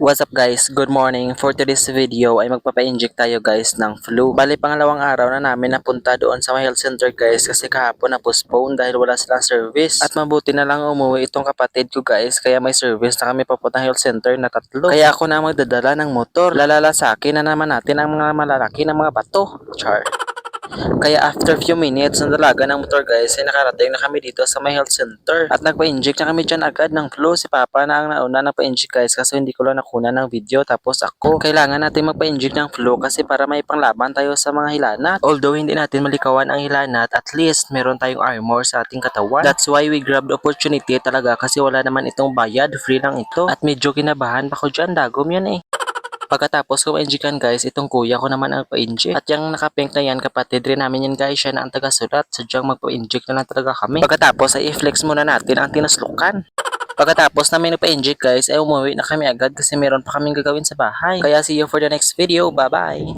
What's up guys? Good morning. For today's video ay magpapa-inject tayo guys ng flu. Bali pangalawang araw na namin napunta doon sa health center guys kasi kahapon na postpone dahil wala silang service. At mabuti na lang umuwi itong kapatid ko guys kaya may service na kami papuntang health center na tatlo. Kaya ako na magdadala ng motor. Lalala sa akin na naman natin ang mga malalaki ng mga bato. Char. Kaya after few minutes ng dalaga ng motor guys ay nakarating na kami dito sa my health center. At nagpa-inject na kami dyan agad ng flu. Si Papa na ang nauna nagpa-inject guys kasi hindi ko lang nakuna ng video tapos ako. Kailangan natin magpa-inject ng flu kasi para may panglaban tayo sa mga hilanat. Although hindi natin malikawan ang hilanat, at least meron tayong armor sa ating katawan. That's why we grabbed opportunity talaga kasi wala naman itong bayad. Free lang ito. At medyo kinabahan pa ko dyan. Dagom yan eh. Pagkatapos ko ma-injikan guys, itong kuya ko naman ang pa-inject. At yung nakapink na yan, kapatid rin namin yan guys, siya na ang taga-sulat. Sadyang magpa-inject na lang talaga kami. Pagkatapos ay i-flex muna natin ang tinaslukan. Pagkatapos namin nagpa-inject guys, ay umuwi na kami agad kasi meron pa kaming gagawin sa bahay. Kaya see you for the next video. Bye-bye!